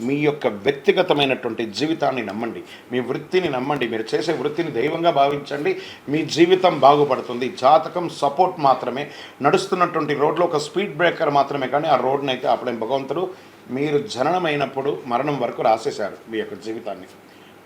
మీ యొక్క వ్యక్తిగతమైనటువంటి జీవితాన్ని నమ్మండి. మీ వృత్తిని నమ్మండి. మీరు చేసే వృత్తిని దైవంగా భావించండి. మీ జీవితం బాగుపడుతుంది. జాతకం సపోర్ట్ మాత్రమే. నడుస్తున్నటువంటి రోడ్లో ఒక స్పీడ్ బ్రేకర్ మాత్రమే కానీ ఆ రోడ్ని అయితే అప్పుడే భగవంతుడు మీరు జననమైనప్పుడు మరణం వరకు రాసేశారు మీ యొక్క జీవితాన్ని.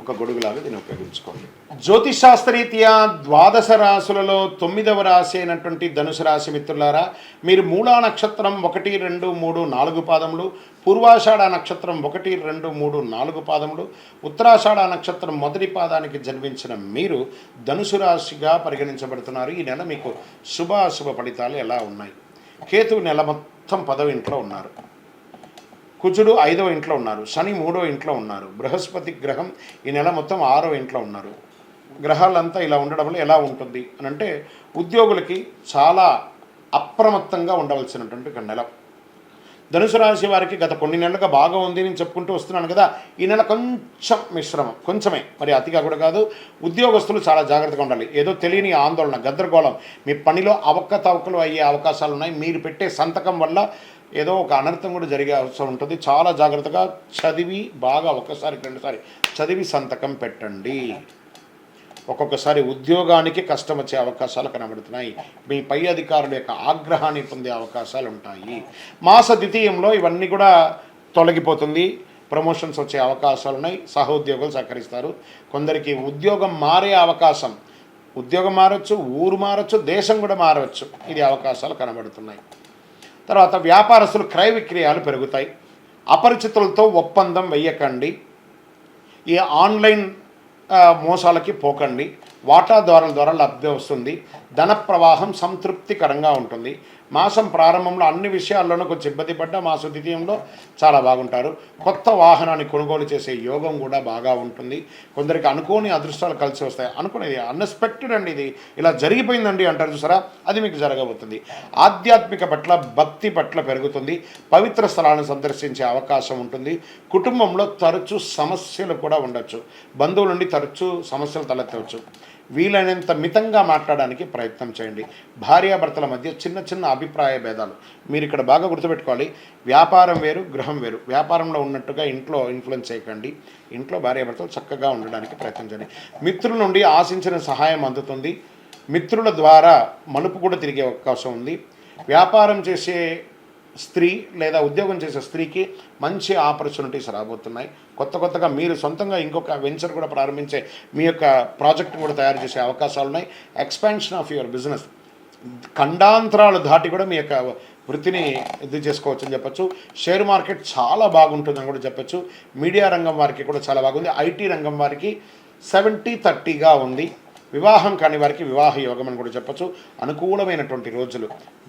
ఒక గొడుగులాగా దీన్ని ఉపయోగించుకోండి. జ్యోతిషాస్త్రరీత్యా ద్వాదశ రాశులలో తొమ్మిదవ రాశి అయినటువంటి ధనుసు రాశి మిత్రులారా మీరు మూలా నక్షత్రం ఒకటి రెండు మూడు నాలుగు పాదములు పూర్వాషాఢ నక్షత్రం ఒకటి రెండు మూడు నాలుగు పాదములు ఉత్తరాషాఢ నక్షత్రం మొదటి పాదానికి జన్మించిన మీరు ధనుసు రాశిగా పరిగణించబడుతున్నారు. ఈ నెల మీకు శుభ అశుభ ఫలితాలు ఎలా ఉన్నాయి? కేతువు నెల మొత్తం పదవి ఇంట్లో ఉన్నారు. కుజుడు ఐదవ ఇంట్లో ఉన్నారు శని మూడో ఇంట్లో ఉన్నారు బృహస్పతి గ్రహం ఈ నెల మొత్తం ఆరో ఇంట్లో ఉన్నారు. గ్రహాలంతా ఇలా ఉండడం వల్ల ఎలా ఉంటుంది అని అంటే ఉద్యోగులకి చాలా అప్రమత్తంగా ఉండవలసినటువంటి ఒక నెల. ధనుసు రాశి వారికి గత కొన్ని నెలలుగా బాగా ఉంది నేను చెప్పుకుంటూ వస్తున్నాను కదా ఈ నెల కొంచెం మిశ్రమం కొంచెమే. మరి అతిగా కూడా కాదు ఉద్యోగస్తులు చాలా జాగ్రత్తగా ఉండాలి. ఏదో తెలియని ఆందోళన గందరగోళం. మీ పనిలో అవకతవకలు అయ్యే అవకాశాలు ఉన్నాయి. మీరు పెట్టే సంతకం వల్ల ఏదో ఒక అనర్థం కూడా జరిగే అవసరం ఉంటుంది. చాలా జాగ్రత్తగా చదివి బాగా ఒకసారి రెండుసారి చదివి సంతకం పెట్టండి. ఒక్కొక్కసారి ఉద్యోగానికి కష్టం వచ్చే అవకాశాలు కనబడుతున్నాయి. మీ పై అధికారుల యొక్క ఆగ్రహాన్ని పొందే అవకాశాలు ఉంటాయి. మాస ద్వితీయంలో ఇవన్నీ కూడా తొలగిపోతుంది. ప్రమోషన్స్ వచ్చే అవకాశాలు ఉన్నాయి. సహోద్యోగులు సహకరిస్తారు. కొందరికి ఉద్యోగం మారే అవకాశం. ఉద్యోగం మారచ్చు ఊరు మారచ్చు దేశం కూడా మారవచ్చు ఇది అవకాశాలు కనబడుతున్నాయి. తర్వాత వ్యాపారస్తులు క్రయ విక్రయాలు పెరుగుతాయి. అపరిచితులతో ఒప్పందం వెయ్యకండి. ఈ ఆన్లైన్ మోసాలకి పోకండి. వాటాదారుల ద్వారా లబ్ధి వస్తుంది. ధన ప్రవాహం సంతృప్తికరంగా ఉంటుంది. మాసం ప్రారంభంలో అన్ని విషయాల్లోనూ కొంచెం ఇబ్బంది పడ్డా మాస ద్వితీయంలో చాలా బాగుంటారు. కొత్త వాహనాన్ని కొనుగోలు చేసే యోగం కూడా బాగా ఉంటుంది. కొందరికి అనుకోని అదృష్టాలు కలిసి వస్తాయి. అనుకునేది అన్ఎక్స్పెక్టెడ్ అండి ఇది. ఇలా జరిగిపోయిందండి అంటారు చూసారా? అది మీకు జరగబోతుంది. ఆధ్యాత్మిక పట్ల భక్తి పట్ల పెరుగుతుంది. పవిత్ర స్థలాలను సందర్శించే అవకాశం ఉంటుంది. కుటుంబంలో తరచూ సమస్యలు కూడా ఉండొచ్చు. బంధువుల నుండి తరచూ సమస్యలు తలెత్తవచ్చు. వీలైనంత మితంగా మాట్లాడడానికి ప్రయత్నం చేయండి. భార్యాభర్తల మధ్య చిన్న చిన్న అభిప్రాయ భేదాలు. మీరు ఇక్కడ బాగా గుర్తుపెట్టుకోవాలి. వ్యాపారం వేరు గృహం వేరు. వ్యాపారంలో ఉన్నట్టుగా ఇంట్లో ఇన్ఫ్లుయెన్స్ చేయకండి. ఇంట్లో భార్యాభర్తలు చక్కగా ఉండడానికి ప్రయత్నం చేయండి. మిత్రుల నుండి ఆశించిన సహాయం అందుతుంది. మిత్రుల ద్వారా మలుపు కూడా తిరిగే అవకాశం ఉంది. వ్యాపారం చేసే స్త్రీ లేదా ఉద్యోగం చేసే స్త్రీకి మంచి ఆపర్చునిటీస్ రాబోతున్నాయి. కొత్త కొత్తగా మీరు సొంతంగా ఇంకొక వెంచర్ కూడా ప్రారంభించే మీ యొక్క ప్రాజెక్ట్ కూడా తయారు చేసే అవకాశాలు ఉన్నాయి ఎక్స్పాన్షన్ ఆఫ్ యువర్ బిజినెస్ ఖండాంతరాలు దాటి కూడా మీ యొక్క వృత్తిని ఇది చేసుకోవచ్చు అని చెప్పొచ్చు. షేర్ మార్కెట్ చాలా బాగుంటుందని కూడా చెప్పొచ్చు. మీడియా రంగం వారికి కూడా చాలా బాగుంది. ఐటీ రంగం వారికి సెవెంటీ థర్టీగా ఉంది. వివాహం కాని వారికి వివాహ యోగం అని కూడా చెప్పచ్చు. అనుకూలమైనటువంటి రోజులు.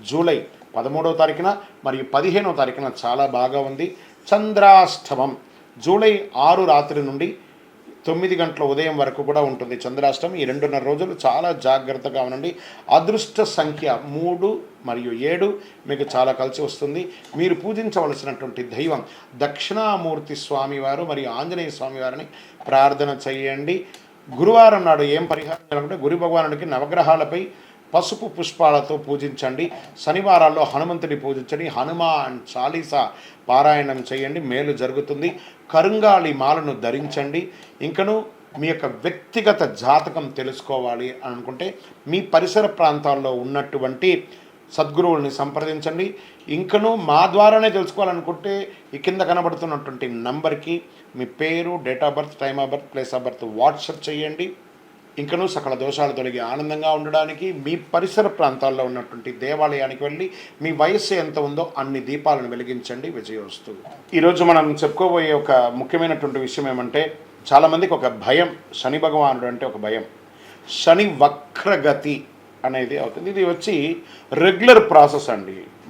జూలై పదమూడవ తారీఖున మరియు పదిహేనవ తారీఖున చాలా బాగా ఉంది. చంద్రాష్టమం జూలై ఆరు రాత్రి నుండి తొమ్మిది గంటల ఉదయం వరకు కూడా ఉంటుంది చంద్రాష్టమి. ఈ రెండున్నర రోజులు చాలా జాగ్రత్తగా ఉండండి. అదృష్ట సంఖ్య మూడు మరియు ఏడు మీకు చాలా కలిసి వస్తుంది. మీరు పూజించవలసినటువంటి దైవం దక్షిణామూర్తి స్వామివారు మరియు ఆంజనేయ స్వామివారిని ప్రార్థన చేయండి. గురువారం నాడు ఏం పరిహారం చేయాలంటే గురు భగవానుడికి నవగ్రహాలపై పసుపు పుష్పాలతో పూజించండి. శనివారాల్లో హనుమంతుని పూజించండి. హనుమాన్ చాలీసా పారాయణం చేయండి. మేలు జరుగుతుంది. కరుంగాళి మాలను ధరించండి. ఇంకను మీ యొక్క వ్యక్తిగత జాతకం తెలుసుకోవాలి అని అనుకుంటే మీ పరిసర ప్రాంతాల్లో ఉన్నటువంటి సద్గురువుల్ని సంప్రదించండి. ఇంకను మా ద్వారానే తెలుసుకోవాలనుకుంటే ఈ కింద కనబడుతున్నటువంటి నంబర్కి మీ పేరు date of birth time of birth place of birth WhatsApp చేయండి. ఇంకనూ సకల దోషాలు తొలగి ఆనందంగా ఉండడానికి మీ పరిసర ప్రాంతాల్లో ఉన్నటువంటి దేవాలయానికి వెళ్ళి మీ వయస్సు ఎంత ఉందో అన్ని దీపాలను వెలిగించండి విజయోస్తు. ఈరోజు మనం చెప్పుకోబోయే ఒక ముఖ్యమైనటువంటి విషయం ఏమంటే చాలామందికి ఒక భయం శని భగవానుడు అంటే ఒక భయం. శని వక్రగతి అనేది అవుతుంది. ఇది వచ్చి రెగ్యులర్ ప్రాసెస్ అండి.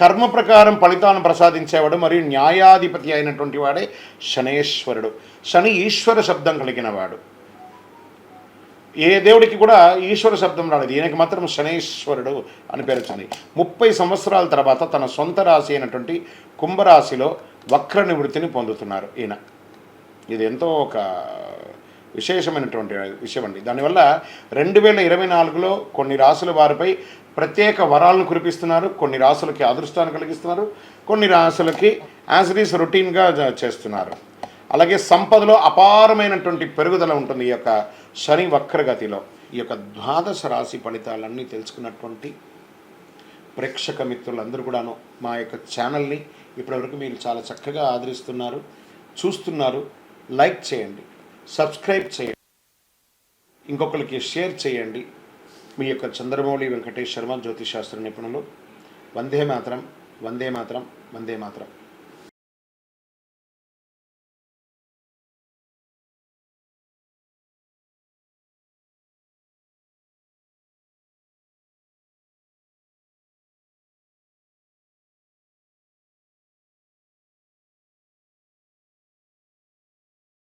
కర్మ ప్రకారం ఫలితాలను ప్రసాదించేవాడు మరియు న్యాయాధిపతి అయినటువంటి వాడే శనేశ్వరుడు. శని ఈశ్వర శబ్దం కలిగిన వాడు ఏ దేవుడికి కూడా ఈశ్వర శబ్దం రాలేదు. ఈయనకి మాత్రం శనేశ్వరుడు అని పేరు వచ్చింది. ముప్పై సంవత్సరాల తర్వాత తన సొంత రాశి అయినటువంటి కుంభరాశిలో వక్ర నివృత్తిని పొందుతున్నారు ఈయన. ఇది ఎంతో ఒక విశేషమైనటువంటి విషయం అండి. దానివల్ల రెండు వేల ఇరవై నాలుగులో కొన్ని రాసుల వారిపై ప్రత్యేక వరాలను కురిపిస్తున్నారు. కొన్ని రాసులకి అదృష్టాన్ని కలిగిస్తున్నారు. కొన్ని రాసులకి యాజరీస్ రొటీన్గా చేస్తున్నారు. అలాగే సంపదలో అపారమైనటువంటి పెరుగుదల ఉంటుంది ఈ యొక్క శని వక్రగతిలో. ఈ యొక్క ద్వాదశ రాశి ఫలితాలన్నీ తెలుసుకున్నటువంటి ప్రేక్షక మిత్రులందరూ కూడాను మా యొక్క ఛానల్ని ఇప్పటివరకు మీరు చాలా చక్కగా ఆదరిస్తున్నారు చూస్తున్నారు. లైక్ చేయండి. సబ్స్క్రైబ్ చేయండి. ఇంకొకరికి షేర్ చేయండి. మీ యొక్క చంద్రమౌళి వెంకటేష్ శర్మ జ్యోతిష్ శాస్త్ర నిపుణులు. వందే మాత్రం వందే మాత్రం వందే మాత్రం.